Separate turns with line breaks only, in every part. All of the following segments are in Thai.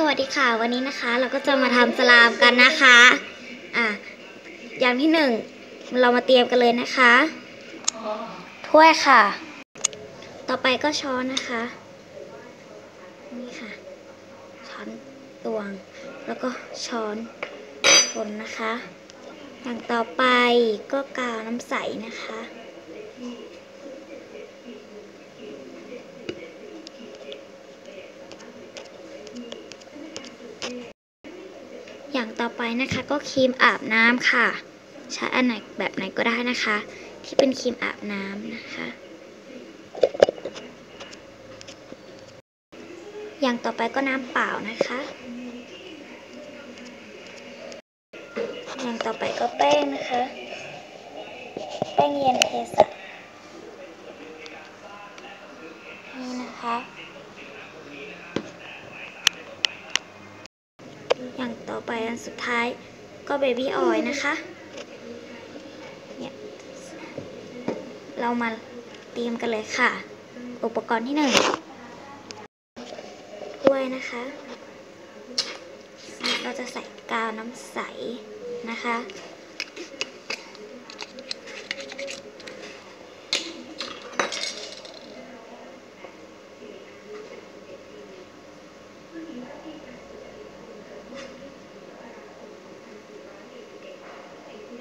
สวัสดีค่ะวันนี้นะคะ เราก็จะมาทำสลามกันนะคะอะอย่างที่หนึ่งเรามาเตรียมกันเลยนะคะถ้วยค่ะ ต่อไปก็ช้อนนะคะนี่ค่ะ ช้อนตวง แล้วก็ช้อนคนนะคะ อย่างต่อไปก็กาวน้ำใสนะคะ อย่าง ต่อไปนะคะก็ครีมอาบน้ำค่ะ ใช้อันไหนแบบไหนก็ได้นะคะ ที่เป็นครีมอาบน้ำนะคะอย่างต่อไปก็น้ำเปล่านะคะ อย่างต่อไปก็แป้งนะคะ แป้งเย็นเทสะนี่นะคะ อย่างต่อไปอัน สุดท้ายก็เบบี้ออยนะคะ เนี่ย เรามาเตรียมกันเลยค่ะ อุปกรณ์ที่หนึ่งด้วยนะคะ เราจะใส่กาวน้ำใสนะคะ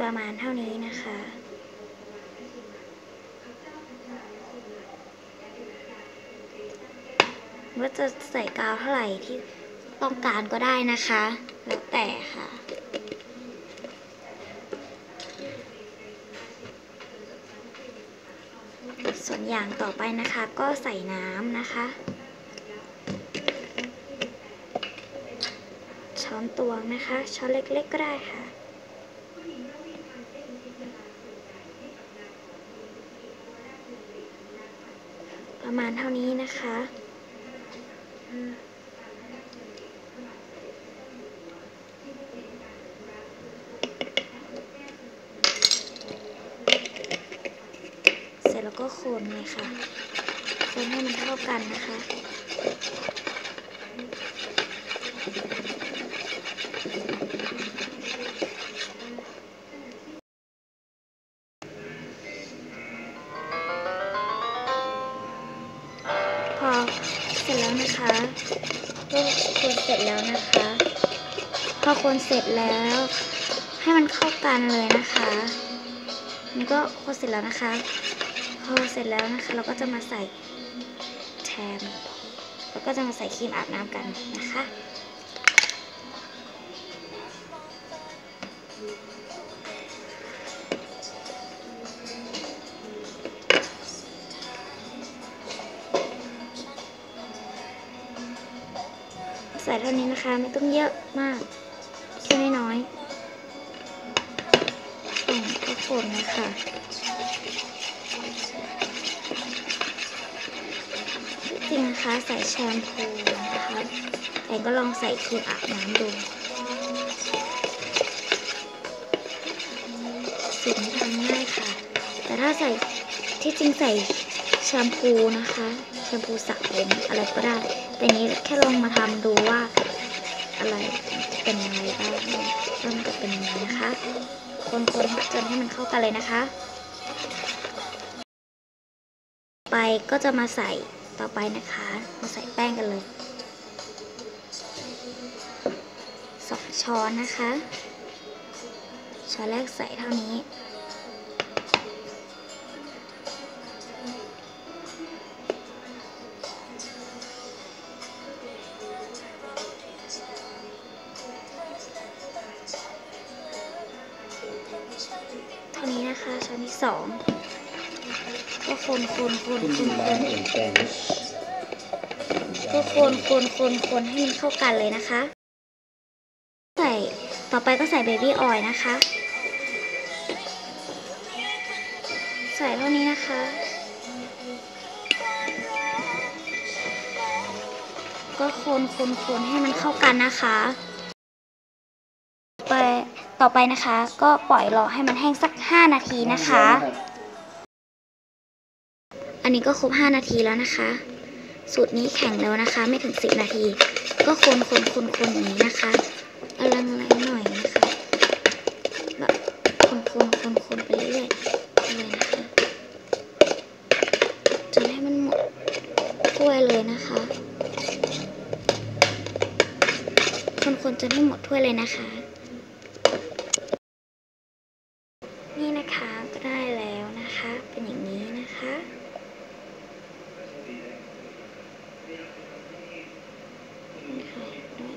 ประมาณเท่านี้นะคะ ว่าจะใส่กาวเท่าไหร่ที่ต้องการก็ได้นะคะ แล้วแต่ค่ะส่วนอย่างต่อไปนะคะก็ใส่น้ำนะคะ ช้อนตวงนะคะ ช้อนเล็กๆก็ได้ค่ะ ประมาณเท่านี้นะคะเสร็จแล้วก็โคนเลยค่ะคนให้มันเท่ากันนะคะ ก็คนเสร็จแล้วนะคะ พอคนเสร็จแล้ว ให้มันเข้ากันเลยนะคะนี่ก็คนเสร็จแล้วนะคะ พอเสร็จแล้วนะคะ เราก็จะมาใส่แทมแล้วก็จะมาใส่ครีมอาบน้ำกันนะคะ ส่เท่านี้นะคะ ไม่ต้องเยอะมากแค่น้อยๆอืมก็คนนะคะจริงนะคะใส่แชมพูนะคะแต่ก็ลองใส่ครีมอาบน้ำดูสิ่งทำง่ายค่ะ แต่ถ้าใส่ที่จริงใส่แชมพูนะคะ แชมพูสระผมอะไรก็ได้ แต่นี้แค่ลองมาทำดูว่า อะไรจะเป็นยังไงบ้างว่มจะเป็นยังไงนะคะ คนๆจนให้มันเข้ากันเลยนะคะ ไปก็จะมาใส่ต่อไปนะคะ มาใส่แป้งกันเลยสองช้อนนะคะ ช้อนแรกใส่เท่านี้ สองก็คนคนคน
คุณ
คนค
ร้าน
น
เองแกง
ก็คนคนคนคนให้มันเข้ากันเลยนะคะ ใส่ต่อไปก็ใส่เบบี้ออยล์นะคะ ใส่เท่านี้นะคะก็คนคนคนให้มันเข้ากันนะคะไป ต่อไปนะคะ ก็ปล่อยรอให้มันแห้งสัก 5 นาทีนะคะ อันนี้ก็ครบ 5 นาทีแล้วนะคะ สูตรนี้แข็งแล้วนะคะ ไม่ถึง 10 นาที ก็คนคนคนคนอย่างนี้นะคะเอาแรงๆหน่อยนะคะแบบคนคนคนคนไปเรื่อยๆเลยนะคะจนให้มันหมดถ้วยเลยนะคะ คนคนจนให้หมดถ้วยเลยนะคะ นี่นะคะก็ได้แล้วนะคะ เป็นอย่างนี้นะคะนี่ค่ะด้วย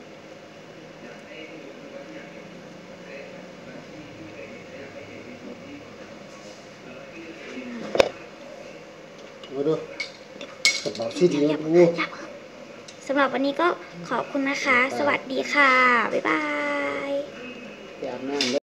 มาดูกระเป๋าที่ดีนะกู
สำหรับวันนี้ก็ขอบคุณนะคะ สวัสดีค่ะ บ๊ายบาย
ไปอาบน้ำเลย